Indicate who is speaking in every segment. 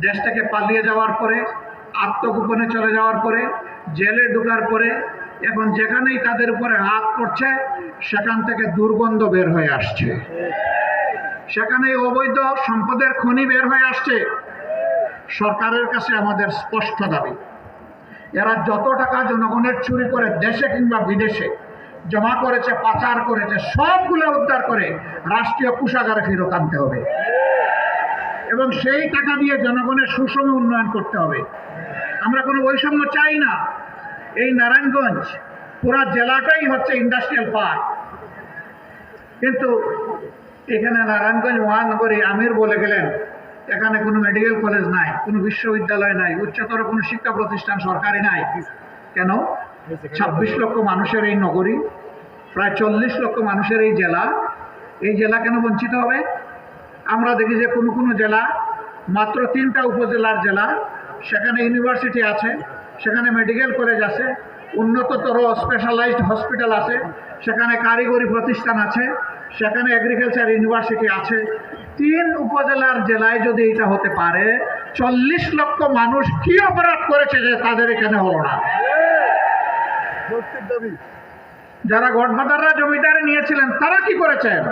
Speaker 1: দেশ থেকে পালিয়ে যাওয়ার পরে, আত্মগোপনে চলে যাওয়ার পরে, জেলে ঢোকার পরে, এখন যেখানেই তাদের উপরে হাত পড়ছে, সেখান থেকে দুর্গন্ধ বের হয়ে আসছে। সেখানে অবৈধ সম্পদের খনি বের হয়ে আসছে। সরকারের কাছে আমাদের স্পষ্ট দাবি। এরা যত টাকা জনগণের চুরি করে দেশে কিংবা বিদেশে, জমা করেছে, পাচার করেছে, সবগুলো উদ্ধার করে রাষ্ট্রীয় কোষাগারে ফেরত আনতে হবে। এবং সেই টাকা দিয়ে জনগণের সুষম উন্নয়ন করতে হবে। আমরা কোনো বৈষম্য চাই না। এই নারায়ণগঞ্জ পুরা জেলাটাই হচ্ছে ইন্ডাস্ট্রিয়াল পার্ক কিন্তু এখানে নারায়ণগঞ্জ মহানগরী আমির বলে গেলেন, এখানে কোনো মেডিকেল কলেজ নাই, কোনো বিশ্ববিদ্যালয় নাই, উচ্চতর কোনো শিক্ষা প্রতিষ্ঠান সরকারি নাই। কেন? ছাব্বিশ লক্ষ মানুষের এই নগরী, প্রায় চল্লিশ লক্ষ মানুষের এই জেলা। এই জেলা কেন বঞ্চিত হবে? আমরা দেখি যে কোনো কোনো জেলা, মাত্র তিনটা উপজেলার জেলা, সেখানে ইউনিভার্সিটি আছে, সেখানে মেডিকেল কলেজ আছে, উন্নততর স্পেশালাইজড হসপিটাল আছে, সেখানে কারিগরি প্রতিষ্ঠান আছে, সেখানে এগ্রিকালচার ইউনিভার্সিটি আছে। তিন উপজেলার জেলায় যদি এটা হতে পারে, চল্লিশ লক্ষ মানুষ কি অপরাধ করেছে যে তাদের এখানে হলো না? যারা গডফাদাররা জমিদারি নিয়েছিলেন, তারা কি করেছেন?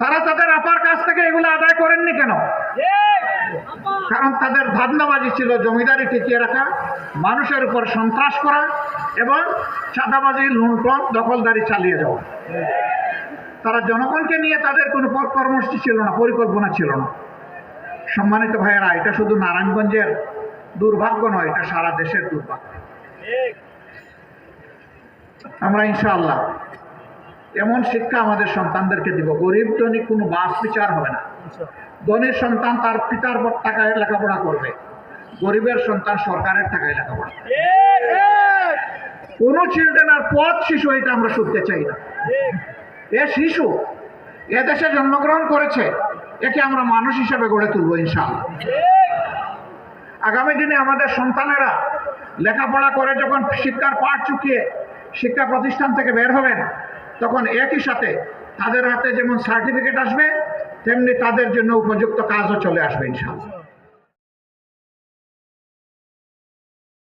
Speaker 1: তারা তাদের আপার কাছ থেকে এগুলো আদায় করেননি কেন? কারণ তাদের ধান্দাবাজি ছিল জমিদারি টিকিয়ে রাখা, মানুষের উপর সন্ত্রাস করা এবং চাঁদাবাজি লুণ্ঠন দখলদারি চালিয়ে যাওয়া। তারা জনগণকে নিয়ে তাদের কোনো কর্মসূচি ছিল না, পরিকল্পনা ছিল না। সম্মানিত ভাইয়েরা, এটা শুধু নারায়ণগঞ্জের দুর্ভাগ্য নয়, এটা সারা দেশের দুর্ভাগ্য। আমরা ইনশাআল্লাহ এমন শিক্ষা আমাদের সন্তানদেরকে দিব। গরিব ধনী কোনো বাস বিচার হবে না। ধনীর সন্তান তার পিতার পর টাকায় লেখাপড়া করবে। গরিবের সন্তান সরকারের টাকায় লেখাপড়া। কোনো চিলড্রেন আর পথ শিশু এটা আমরা শুনতে চাই না। এ শিশু এ দেশে জন্মগ্রহণ করেছে একে আমরা মানুষ হিসেবে গড়ে তুলবো ইনশাআল্লাহ। আগামী দিনে আমাদের সন্তানেরা লেখাপড়া করে যখন শিক্ষার পাঠ চুকিয়ে শিক্ষা প্রতিষ্ঠান থেকে বের হবেন তখন একই সাথে তাদের হাতে যেমন সার্টিফিকেট আসবে, তেমনি তাদের জন্য উপযুক্ত কাজও চলে আসবে, ইনশাআল্লাহ।